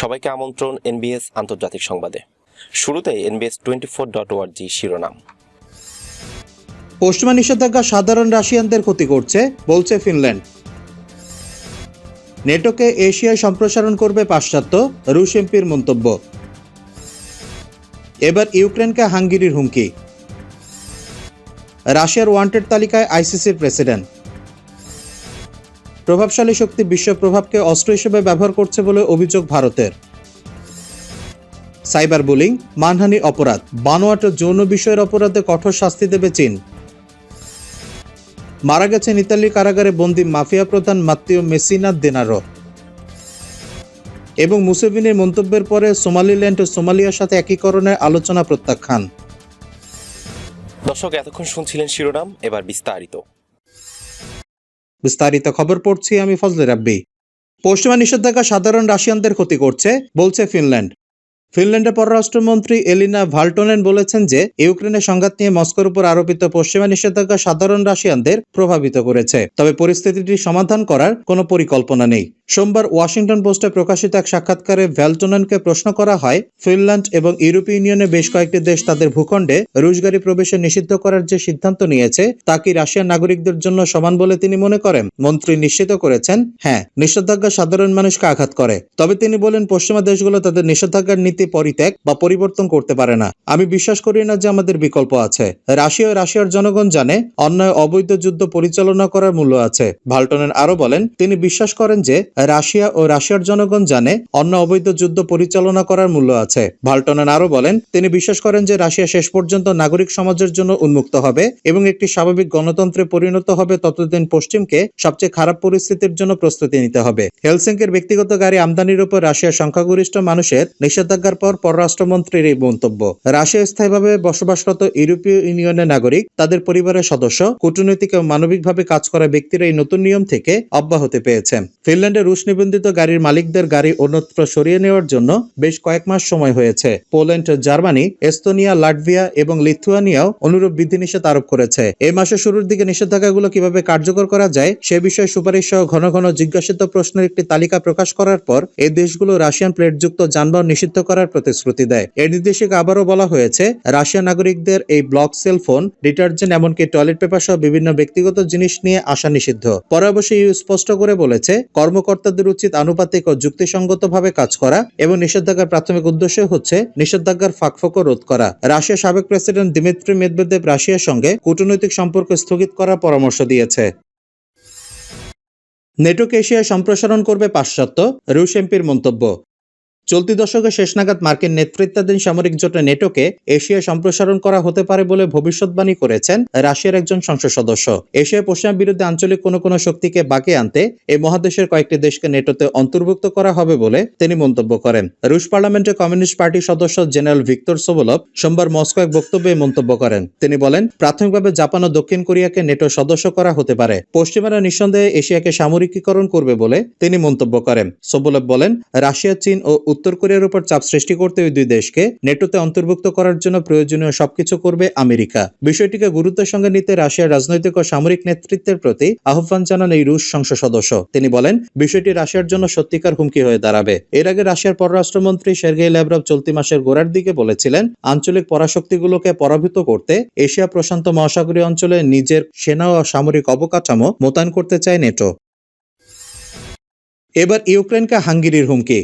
সবাইকে আমন্ত্রণ এনবিএস আন্তর্জাতিক সংবাদে। শুরুতে NBS twenty four dot org শিরোনাম। পশ্চিমা নিষেধাজ্ঞা সাধারণ রাশিয়ানদের ক্ষতি করছে, বলছে ফিনল্যান্ড। নেটোকে এশিয়ায় সম্প্রসারণ করবে পাশ্চাত্য, রুশ এমপির মন্তব্য। এবার ইউক্রেনকে হাঙ্গেরির হুমকি। রাশিয়ার ওয়ান্টেড তালিকায় আইসিসির প্রেসিডেন্ট। প্রভাবশালী শক্তি বিশ্ব প্রভাবকে অস্ত্র হিসেবে ব্যবহার করছে বলে অভিযোগ ভারতের। সাইবার বুলিং মানহানি অপরাধ, বানোয়াট যৌন বিষয়ের অপরাধে কঠোর শাস্তি দেবে চীন। মারা গেছেন ইতালির কারাগারে বন্দি মাফিয়া প্রধান মাত্তিও মেসিনা দেনারো। এবং মুসেভিনির মন্তব্যের পরে সোমালিল্যান্ড ও সোমালিয়ার সাথে একীকরণের আলোচনা প্রত্যাখ্যান। দর্শক, এতক্ষণ শুনছিলেন শিরোনাম, এবার বিস্তারিত। বিস্তারিত খবর পড়ছি আমি ফজলে রাব্বি। পশ্চিমা নিষেধাজ্ঞা সাধারণ রাশিয়ানদের ক্ষতি করছে বলছে ফিনল্যান্ড। ফিনল্যান্ডের পররাষ্ট্রমন্ত্রী এলিনা ভাল্টনেন বলেছেন যে, ইউক্রেনের সংঘাত নিয়ে মস্কোর উপর আরোপিত পশ্চিমা নিষেধাজ্ঞা সাধারণ রাশিয়ানদের প্রভাবিত করেছে। তবে পরিস্থিতিটি সমাধান করার কোনো পরিকল্পনা নেই। সোমবার ওয়াশিংটন পোস্টে প্রকাশিত এক সাক্ষাৎকারে ভ্যালটোনেনকে প্রশ্ন করা হয়, ফিনল্যান্ড এবং ইউরোপীয় ইউনিয়নের বেশ কয়েকটি দেশ তাদের ভূখণ্ডে রুশ গাড়ি প্রবেশে নিষিদ্ধ করার যে সিদ্ধান্ত নিয়েছে, তা কি রাশিয়ার নাগরিকদের জন্য সমান বলে তিনি মনে করেন? মন্ত্রী নিশ্চিত করেছেন হ্যাঁ নিষেধাজ্ঞা সাধারণ মানুষকে আঘাত করে। তবে তিনি বলেন, পশ্চিমা দেশগুলো তাদের নিষেধাজ্ঞার নীতি পরিত্যাগ বা পরিবর্তন করতে পারে না। আমি বিশ্বাস করি না যে আমাদের বিকল্প আছে। রাশিয়া ও রাশিয়ার জনগণ জানে, অন্যায় অবৈধ যুদ্ধ পরিচালনা করার মূল্য আছে। ভাল্টনেন আরও বলেন, তিনি বিশ্বাস করেন যে রাশিয়া ও রাশিয়ার জনগণ জানে অন্য অবৈধ যুদ্ধ পরিচালনা করার মূল্য আছে। ভাল্টনেন আরও বলেন, তিনি বিশ্বাস করেন যে রাশিয়া শেষ পর্যন্ত নাগরিক সমাজের জন্য উন্মুক্ত হবে এবং একটি স্বাভাবিক গণতন্ত্রে পরিণত হবে ততদিন পশ্চিমকে সবচেয়ে খারাপ পরিস্থিতির জন্য প্রস্তুতি নিতে হবে। হেলসিঙ্কের ব্যক্তিগত গাড়ি আমদানির উপর রাশিয়ার সংখ্যাগরিষ্ঠ মানুষের নিষেধাজ্ঞার পর পররাষ্ট্রমন্ত্রীর এই মন্তব্য। রাশিয়া স্থায়ীভাবে বসবাসরত ইউরোপীয় ইউনিয়নের নাগরিক, তাদের পরিবারের সদস্য, কূটনৈতিক এবং মানবিকভাবে কাজ করা ব্যক্তিরা এই নতুন নিয়ম থেকে অব্যাহতি পেয়েছে। ফিনল্যান্ডে রুশ নিবন্ধিত গাড়ির মালিকদের গাড়ি অন্যত্র সরিয়ে নেওয়ার জন্য বেশ কয়েক মাস সময় হয়েছে। পোল্যান্ড, জার্মানি, এস্তোনিয়া, লাটভিয়া এবং লিথুয়ানিয়াও অনুরূপ বিধিনিষেধ আরোপ করেছে। এই মাসের শুরুর দিকে নিষেধাজ্ঞাগুলো কীভাবে কার্যকর করা যায়, সে বিষয়ে সুপারিশ সহ ঘন ঘন জিজ্ঞাসিত প্রশ্নের একটি তালিকা প্রকাশ করার পর এই দেশগুলো রাশিয়ান প্লেটযুক্ত যানবাহন নিষিদ্ধ করার প্রতিশ্রুতি দেয়। এর নির্দেশিকা আবারও বলা হয়েছে রাশিয়ান নাগরিকদের এই ব্লক সেল ফোন, ডিটারজেন্ট এমনকি টয়লেট পেপার সহ বিভিন্ন ব্যক্তিগত জিনিস নিয়ে আসা নিষিদ্ধ। পরে অবশ্য ইউ স্পষ্ট করে বলেছে, কর্মকর্তাদের উচিত আনুপাতিক ও যুক্তিসঙ্গতভাবে কাজ করা এবং নিষেধাজ্ঞার প্রাথমিক উদ্দেশ্য হচ্ছে নিষেধাজ্ঞার ফাঁকফোকর রোধ করা। রাশিয়ার সাবেক প্রেসিডেন্ট দিমিত্রি মেদভেদেব রাশিয়ার সঙ্গে কূটনৈতিক সম্পর্ক স্থগিত করার পরামর্শ দিয়েছে। নেটোকে এশিয়ায় সম্প্রসারণ করবে পাশ্চাত্য, রুশ এমপির মন্তব্য। চলতি দশকের শেষ নাগাদ মার্কিন নেতৃত্বাধীন সামরিক জোটে নেটোকে এশিয়ায় সম্প্রসারণ করা হতে পারে বলে ভবিষ্যৎবাণী করেছেন রাশিয়ার একজন সংসদ সদস্য। এশিয়ায় পশ্চিমা বিরুদ্ধে আঞ্চলিক কোনো কোনো শক্তিকে বাকে আনতে এই মহাদেশের কয়েকটি দেশকে নেটোতে অন্তর্ভুক্ত করা হবে বলে তিনি মন্তব্য করেন। রুশ পার্লামেন্টের কমিউনিস্ট পার্টির সদস্য জেনারেল ভিক্টর সোবলভ সোমবার মস্কো এক বক্তব্যে মন্তব্য করেন। তিনি বলেন, প্রাথমিকভাবে জাপান ও দক্ষিণ কোরিয়াকে নেটো সদস্য করা হতে পারে। পশ্চিমারা নিঃসন্দেহে এশিয়াকে সামরিকীকরণ করবে বলে তিনি মন্তব্য করেন। সোবলভ বলেন, রাশিয়া, চীন ও উত্তর কোরিয়ার উপর চাপ সৃষ্টি করতে ওই দুই দেশকে নেটোতে অন্তর্ভুক্ত করার জন্য প্রয়োজনীয় সবকিছু করবে আমেরিকা। বিষয়টিকে গুরুত্বের সঙ্গে নিতে রাশিয়ার রাজনৈতিক ও সামরিক নেতৃত্বের প্রতি আহ্বান জানান এই রুশ সংসদ সদস্য। তিনি বলেন, বিষয়টি রাশিয়ার জন্য সত্যিকার হুমকি হয়ে দাঁড়াবে। এর আগে রাশিয়ার পররাষ্ট্রমন্ত্রী সের্গেই ল্যাভরভ চলতি মাসের গোড়ার দিকে বলেছিলেন, আঞ্চলিক পরাশক্তিগুলোকে পরাভূত করতে এশিয়া প্রশান্ত মহাসাগরীয় অঞ্চলে নিজের সেনা ও সামরিক অবকাঠামো মোতায়েন করতে চায় নেটো। এবার ইউক্রেনকে হাঙ্গেরির হুমকি।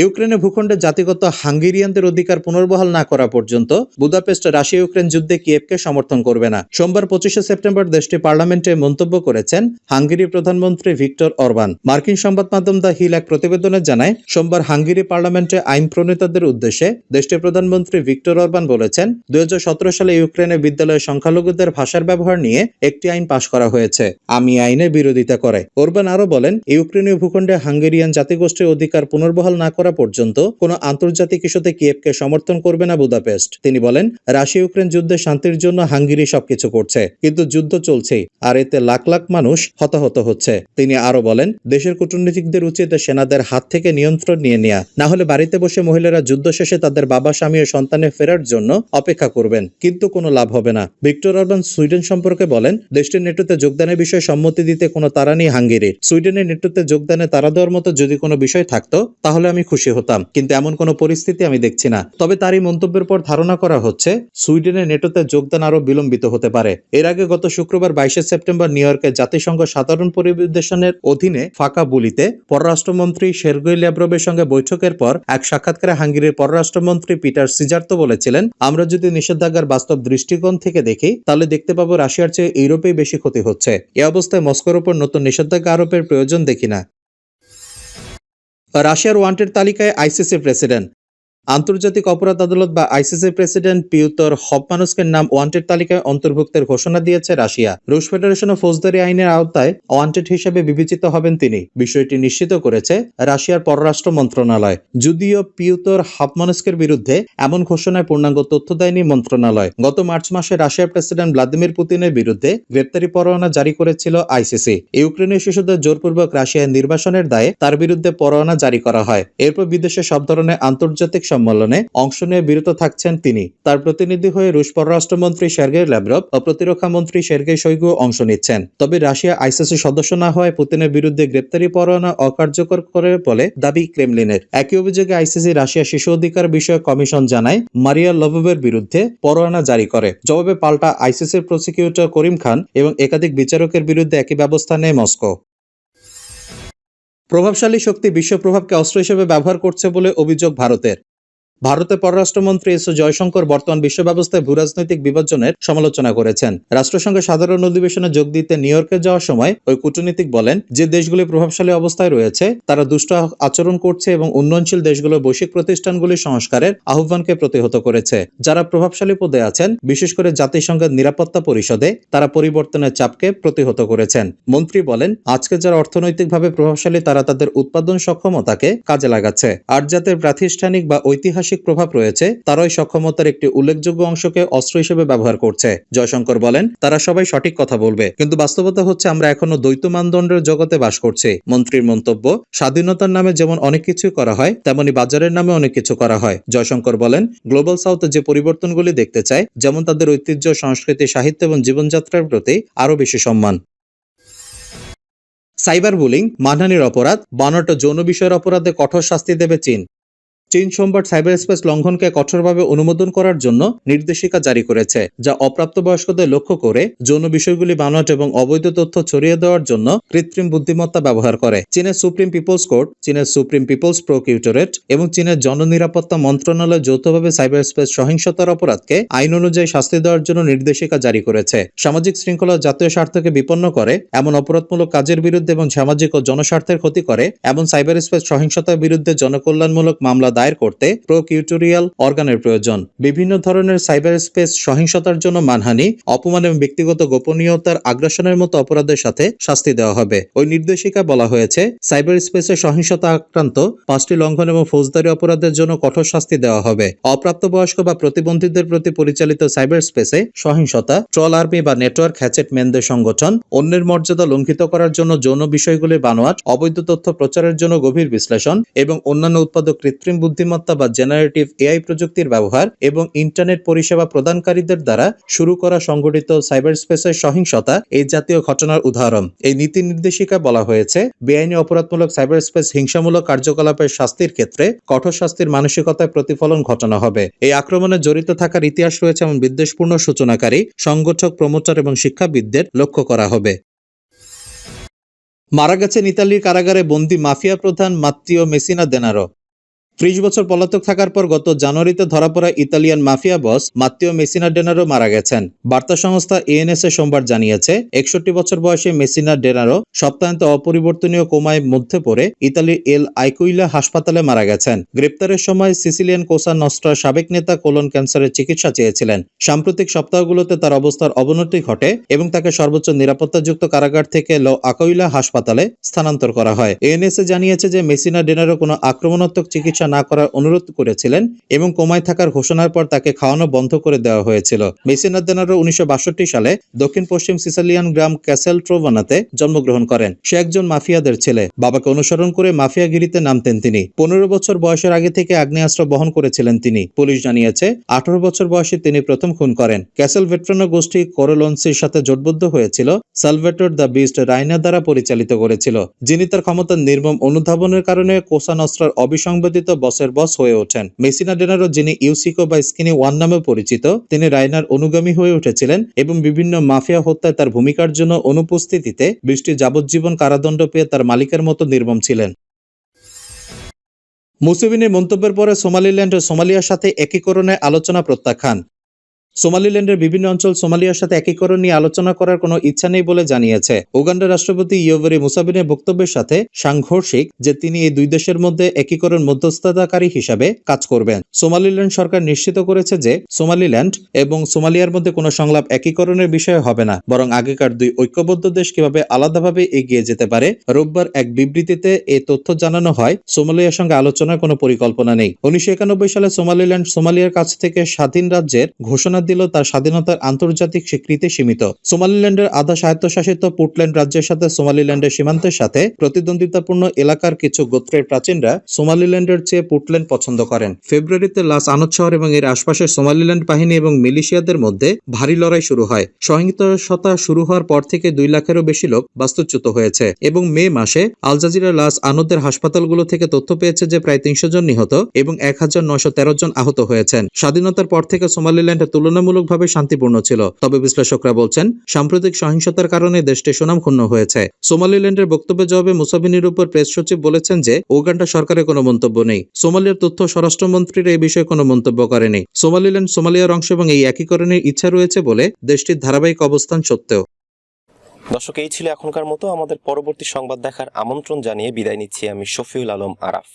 ইউক্রেনের ভূখণ্ডে জাতিগত হাঙ্গেরিয়ানদের অধিকার পুনর্বহাল না করা পর্যন্ত বুদাপেস্ট রাশিয়া ইউক্রেন যুদ্ধে কিয়েভকে সমর্থন করবে না। সোমবার পঁচিশে সেপ্টেম্বর দেশটি পার্লামেন্টে মন্তব্য করেছেন হাঙ্গেরির প্রধানমন্ত্রী ভিক্টর অরবান। মার্কিন সংবাদ মাধ্যম দ্য হিল এক প্রতিবেদনে জানায়, সোমবার হাঙ্গেরি পার্লামেন্টে আইন প্রণেতাদের উদ্দেশ্যে দেশটির প্রধানমন্ত্রী ভিক্টর অরবান বলেছেন, দুই হাজার সতেরো সালে ইউক্রেনের বিদ্যালয়ে সংখ্যালঘুদের ভাষার ব্যবহার নিয়ে একটি আইন পাশ করা হয়েছে। আমি আইনের বিরোধিতা করে। ওরবান আরও বলেন, ইউক্রেনীয় ভূখণ্ডে হাঙ্গেরিয়ান জাতিগোষ্ঠীর অধিকার পুনর্বহাল না করা পর্যন্ত কোনো আন্তর্জাতিক ইস্যুতে কিয়েভকে সমর্থন করবে না বুদাপেস্ট। তিনি বলেন রাশিয়া ইউক্রেন যুদ্ধে শান্তির জন্য হাঙ্গেরি সবকিছু করছে, কিন্তু যুদ্ধ চলছেই, আর এতে লাখ লাখ মানুষ হতাহত হচ্ছে। তিনি আরও বলেন, দেশের কূটনীতিকদের উচিত সেনাদের হাত থেকে নিয়ন্ত্রণ নিয়ে নেয়া, না হলে বাড়িতে বসে মহিলারা যুদ্ধ শেষে তাদের বাবা, স্বামী ও সন্তানের ফেরার জন্য অপেক্ষা করবেন, কিন্তু কোনো লাভ হবে না। ভিক্টর অরবান সুইডেন সম্পর্কে বলেন, দেশটির নেটোতে যোগদানের বিষয়ে সম্মতি দিতে কোনো তারা নেই হাঙ্গেরির। সুইডেনের নেটোতে যোগদানে তারা দেওয়ার মতো যদি কোনো বিষয় থাকতো, তাহলে আমি খুশি খুশি হতাম, কিন্তু এমন কোনো পরিস্থিতি আমি দেখছি না। তবে তারই মন্তব্যের পর ধারণা করা হচ্ছে সুইডেনের নেটোতে যোগদান আরও বিলম্বিত হতে পারে। এর আগে গত শুক্রবার বাইশে সেপ্টেম্বর নিউ ইয়র্কে জাতিসংঘ সাধারণ পরিবেশনের অধীনে ফাঁকা বুলিতে পররাষ্ট্রমন্ত্রী শেরগুই ল্যাব্রোভের সঙ্গে বৈঠকের পর এক সাক্ষাৎকারে হাঙ্গেরির পররাষ্ট্রমন্ত্রী পিটার সিজার্তো বলেছিলেন, আমরা যদি নিষেধাজ্ঞার বাস্তব দৃষ্টিকোণ থেকে দেখি, তাহলে দেখতে পাবো রাশিয়ার চেয়ে ইউরোপেই বেশি ক্ষতি হচ্ছে। এ অবস্থায় মস্কোর উপর নতুন নিষেধাজ্ঞা আরোপের প্রয়োজন দেখি না। রাশিয়ার ওয়ান্টেড তালিকায় আইসিসি প্রেসিডেন্ট আন্তর্জাতিক অপরাধ আদালত বা আইসিসি প্রেসিডেন্ট পিউতর হপমানুস্কের নাম ওয়ান্টেড তালিকায় অন্তর্ভুক্তের ঘোষণা দিয়েছে রাশিয়া। রুশ ফেডারেশন ও ফৌজদারি আইনের আওতায় ওয়ান্টেড হিসেবে বিবেচিত হবেন তিনি। বিষয়টি নিশ্চিত করেছে রাশিয়ার পররাষ্ট্র মন্ত্রণালয়। যদিও পিউতর হাপমানুস্কের বিরুদ্ধে এমন ঘোষণায় পূর্ণাঙ্গ তথ্য দেয়নি মন্ত্রণালয়। গত মার্চ মাসে রাশিয়ার প্রেসিডেন্ট ভ্লাদিমির পুতিনের বিরুদ্ধে গ্রেপ্তারি পরোয়ানা জারি করেছিল আইসিসি। ইউক্রেনের শিশুদের জোরপূর্বক রাশিয়ায় নির্বাসনের দায়ে তার বিরুদ্ধে পরোয়ানা জারি করা হয়। এরপর বিদেশে সব ধরনের আন্তর্জাতিক সম্মেলনে অংশ নিয়ে বিরত থাকছেন তিনি। তার প্রতিনিধি হয়ে রুশ পররাষ্ট্রমন্ত্রী সের্গেই ল্যাব্রভ ও প্রতিরক্ষা মন্ত্রী সের্গেই শৈগু অংশ নিচ্ছেন। তবে রাশিয়া আইসিসি সদস্য না হওয়ায় পুতিনের বিরুদ্ধে গ্রেপ্তারি পরোয়ানা অকার্যকর করে বলে দাবি ক্রেমলিনের। একই অভিযোগে আইসিসি রাশিয়া শিশু অধিকার বিষয়ক কমিশন জানায়, মারিয়া লভোভের বিরুদ্ধে পরোয়ানা জারি করে। জবাবে পাল্টা আইসিসির প্রসিকিউটর করিম খান এবং একাধিক বিচারকের বিরুদ্ধে একই ব্যবস্থা নেয় মস্কো। প্রভাবশালী শক্তি বিশ্ব প্রভাবকে অস্ত্র হিসেবে ব্যবহার করছে বলে অভিযোগ ভারতের। ভারতের পররাষ্ট্রমন্ত্রী এস জয়শঙ্কর বর্তমান বিশ্ব ব্যবস্থায় ভূরাজনৈতিক বিভাজনের সমালোচনা করেছেন। রাষ্ট্রসংঘের সাধারণ অধিবেশনে যোগ দিতে নিউ ইয়র্কে যাওয়ার সময় ওই কূটনীতিক বলেন, যে দেশগুলি প্রভাবশালী অবস্থায় রয়েছে, তারা দুষ্ট আচরণ করছে এবং উন্নয়নশীল দেশগুলোর বৈশ্বিক প্রতিষ্ঠানগুলির সংস্কারের আহ্বানকে প্রতিহত করেছে। যারা প্রভাবশালী পদে আছেন, বিশেষ করে জাতিসংঘের নিরাপত্তা পরিষদে, তারা পরিবর্তনের চাপকে প্রতিহত করেছেন। মন্ত্রী বলেন, আজকে যারা অর্থনৈতিকভাবে প্রভাবশালী, তারা তাদের উৎপাদন সক্ষমতাকে কাজে লাগাচ্ছে। আর যাদের প্রাতিষ্ঠানিক বা ঐতিহাসিক প্রভাব রয়েছে, তারাই সক্ষমতার একটি উল্লেখযোগ্য অংশকে অস্ত্র হিসেবে ব্যবহার করছে। জয়শঙ্কর বলেন, তারা সবাই সঠিক কথা বলবে, কিন্তু বাস্তবতা হচ্ছে আমরা এখনও দ্বৈত মানদণ্ডের জগতে বাস করছি। মন্ত্রীর মন্তব্য, স্বাধীনতার নামে যেমন অনেক কিছুই করা হয়, তেমনি বাজারের নামে অনেক কিছু করা হয়। জয়শঙ্কর বলেন, গ্লোবাল সাউথ যে পরিবর্তনগুলি দেখতে চায়, যেমন তাদের ঐতিহ্য, সংস্কৃতি, সাহিত্য এবং জীবনযাত্রার প্রতি আরও বেশি সম্মান। সাইবার বুলিং, মানহানির অপরাধ, বানট যৌন বিষয়ের অপরাধে কঠোর শাস্তি দেবে চীন। চীন সোমবার সাইবার স্পেস লঙ্ঘনকে কঠোরভাবে অনুমোদন করার জন্য নির্দেশিকা জারি করেছে, যা অপ্রাপ্তবয়স্কদের লক্ষ্য করে যৌন বিষয়গুলি বানট এবং অবৈধ তথ্য ছড়িয়ে দেওয়ার জন্য কৃত্রিম বুদ্ধিমত্তা ব্যবহার করে। চীনের সুপ্রিম পিপলস কোর্ট, চীনের সুপ্রিম পিপলস প্রকিউটরেট এবং চীনের জননিরাপত্তা মন্ত্রণালয় যৌথভাবে সাইবার স্পেস সহিংসতার অপরাধকে আইন অনুযায়ী শাস্তি দেওয়ার জন্য নির্দেশিকা জারি করেছে। সামাজিক শৃঙ্খলা জাতীয় স্বার্থকে বিপন্ন করে, এমন অপরাধমূলক কাজের বিরুদ্ধে এবং সামাজিক ও জনস্বার্থের ক্ষতি করে, এমন সাইবার স্পেস সহিংসতার বিরুদ্ধে জনকল্যাণমূলক মামলা দায়ের করতে প্রকিউটোরিয়াল অর্গানের প্রয়োজন। বিভিন্ন ধরনের সাইবার স্পেস সহিংসতার জন্য মানহানি, অপমান এবং ব্যক্তিগত গোপনীয়তার আগ্রাসনের মতো অপরাধের সাথে শাস্তি দেওয়া হবে। ওই নির্দেশিকায় বলা হয়েছে সাইবার স্পেসে সহিংসতা আক্রান্ত, পাঁচটি লঙ্ঘন এবং ফৌজদারি অপরাধের জন্য কঠোর শাস্তি দেওয়া হবে। অপ্রাপ্তবয়স্ক বা প্রতিবন্ধীদের প্রতি পরিচালিত সাইবার স্পেসে সহিংসতা, ট্রল আর্মি বা নেটওয়ার্ক হ্যাচেট ম্যানদের সংগঠন, অন্যের মর্যাদা লঙ্ঘিত করার জন্য যৌন বিষয়গুলি বানোয়াট, অবৈধ তথ্য প্রচারের জন্য গভীর বিশ্লেষণ এবং অন্যান্য উৎপাদক কৃত্রিম বুদ্ধিমত্তা বা জেনারেটিভ এআই প্রযুক্তির ব্যবহার এবং ইন্টারনেট পরিষেবা প্রদানকারীদের দ্বারা শুরু করা সংগঠিত সাইবার স্পেসের সহিংসতা এই জাতীয় ঘটনার উদাহরণ। এই নীতি নির্দেশিকা বলা হয়েছে, বেআইনি অপরাধমূলক সাইবার স্পেস হিংসামূলক কার্যকলাপের শাস্তির ক্ষেত্রে কঠোর শাস্তির মানসিকতায় প্রতিফলন ঘটানো হবে। এই আক্রমণে জড়িত থাকার ইতিহাস রয়েছে এমন বিদ্বেষপূর্ণ সূচনাকারী, সংগঠক, প্রমোটার এবং শিক্ষাবিদদের লক্ষ্য করা হবে। মারা গেছেন ইতালির কারাগারে বন্দি মাফিয়া প্রধান মাত্রিও মেসিনা দেনারো। ত্রিশ বছর পলাতক থাকার পর গত জানুয়ারিতে ধরা পড়া Italian mafia boss Matteo Messina Denaro মারা গেছেন। বার্তা সংস্থা এএনএসএ সোমবার জানিয়েছে, একষট্টি বছর বয়সী মেসিনা ডেনারো সপ্তাহান্তে অপরিবর্তনীয় কোমায় মধ্যে পড়ে ইতালির এল আইকুইলা হাসপাতালে মারা গেছেন। গ্রেপ্তারের সময় সিসিলিয়ান কোসা নস্ট্রার সাবেক নেতা কোলন ক্যান্সারের চিকিৎসা চেয়েছিলেন। সাম্প্রতিক সপ্তাহগুলোতে তার অবস্থার অবনতি ঘটে এবং তাকে সর্বোচ্চ নিরাপত্তাযুক্ত কারাগার থেকে ল আকুইলা হাসপাতালে স্থানান্তর করা হয়। এএনএসএ জানিয়েছে যে মেসিনা ডেনারো কোনো আক্রমণাত্মক চিকিৎসা চিকিৎসা না করার অনুরোধ করেছিলেন এবং কোমায় থাকার ঘোষণার পর তাকে খাওয়ানো বন্ধ করে দেওয়া হয়েছিল। মেসিনা দেনারো উনিশশো সালে দক্ষিণ পশ্চিম সিসালিয়ান গ্রাম ক্যাসেল ট্রোভানাতে জন্মগ্রহণ করেন। সে একজন মাফিয়াদের ছেলে। বাবাকে অনুসরণ করে মাফিয়াগিরিতে নামতেন তিনি। পনেরো বছর বয়সের আগে থেকে আগ্নেয়াস্ত্র বহন করেছিলেন তিনি। পুলিশ জানিয়েছে, আঠারো বছর বয়সে তিনি প্রথম খুন করেন। ক্যাসেল ভেট্রানো গোষ্ঠী কোরোলন্সির সাথে জোটবদ্ধ হয়েছিল। সালভেটর দ্য বিস্ট রাইনা দ্বারা পরিচালিত করেছিল, যিনি তার ক্ষমতার নির্মম অনুধাবনের কারণে কোসা নস্ট্রার অবিসংবাদিত বসের বস হয়ে ওঠেন। মেসিনা ডেনারো, যিনি ইউসিকো বা স্কিনি ওয়ান নামে পরিচিত, তিনি রায়নার অনুগামী হয়ে উঠেছিলেন এবং বিভিন্ন মাফিয়া হত্যায় তার ভূমিকার জন্য অনুপস্থিতিতে বৃষ্টি যাবজ্জীবন কারাদণ্ড পেয়ে তার মালিকের মতো নির্মম ছিলেন। মুসেভিনের মন্তব্যের পরে সোমালিল্যান্ড ও সোমালিয়ার সাথে একীকরণে আলোচনা প্রত্যাখ্যান। সোমালিল্যান্ডের বিভিন্ন অঞ্চল সোমালিয়ার সাথে একীকরণ নিয়ে আলোচনা করার কোনো ইচ্ছা নেই বলে জানিয়েছে। উগান্ডার রাষ্ট্রপতি ইয়োভেরি মুসাবিনের বক্তব্যের সাথে সাংঘর্ষিক যে তিনি এই দুই দেশের মধ্যে একীকরণ মধ্যস্থতাকারী হিসাবে কাজ করবেন। সোমালিল্যান্ড সরকার নিশ্চিত করেছে যে সোমালিল্যান্ড এবং সোমালিয়ার মধ্যে কোনো সংলাপ একীকরণের বিষয় হবে না, বরং আগেকার দুই ঐক্যবদ্ধ দেশ কীভাবে আলাদাভাবে এগিয়ে যেতে পারে রোববার এক বিবৃতিতে এ তথ্য জানানো হয়। সোমালিয়ার সঙ্গে আলোচনার কোনো পরিকল্পনা নেই। উনিশশো একানব্বই সালে সোমালিল্যান্ড সোমালিয়ার কাছ থেকে স্বাধীন রাজ্যের ঘোষণা দিল তার স্বাধীনতার আন্তর্জাতিক স্বীকৃতি সীমিত। সোমালিল্যান্ডের আধা স্বায়ত্তশাসিত পুটল্যান্ড রাজ্যের সাথে সোমালিল্যান্ডের সীমান্তের সাথে প্রতিদ্বন্দ্বিতাপূর্ণ এলাকার কিছু গোত্রের প্রাচীনরা সোমালিল্যান্ডের চেয়ে পুটল্যান্ড পছন্দ করেন। ফেব্রুয়ারিতে লাস আনত শহর এবং এর আশপাশের সোমালিল্যান্ড বাহিনী এবং মিলিশিয়াদের মধ্যে ভারী লড়াই শুরু হয়। সহিংসতা শুরু হওয়ার পর থেকে দুই লাখেরও বেশি লোক বাস্তুচ্যুত হয়েছে এবং মে মাসে আলজাজিরা লাস আনদের হাসপাতালগুলো থেকে তথ্য পেয়েছে যে প্রায় তিনশো জন নিহত এবং এক হাজার নয়শো তেরো জন আহত হয়েছেন। স্বাধীনতার পর থেকে সোমালিল্যান্ড তুলনামূলকভাবে শান্তিপূর্ণ ছিল। তবে বিশ্লেষকরা বলছেন, সাম্প্রতিক সহিংসতার কারণে দেশটি সুনাম ক্ষুণ্ণ হয়েছে। সোমালিল্যান্ডের বক্তব্যের জবাবে মুসাবিনির উপর প্রেস সচিব বলেছেন যে, উগান্ডা সরকারের কোনো মন্তব্য নেই। সোমালিয়ার তথ্য স্বরাষ্ট্রমন্ত্রীর এই বিষয়ে কোনো মন্তব্য করেনি। সোমালিল্যান্ড, সোমালিয়ার অংশ এবং এই একীকরণের ইচ্ছা রয়েছে বলে দেশটির ধারাবাহিক অবস্থান সত্ত্বেও। দর্শক, এই ছিল এখনকার মতো। আমাদের পরবর্তী সংবাদ দেখার আমন্ত্রণ জানিয়ে বিদায় নিচ্ছি আমি শফিউল আলম আরাফ।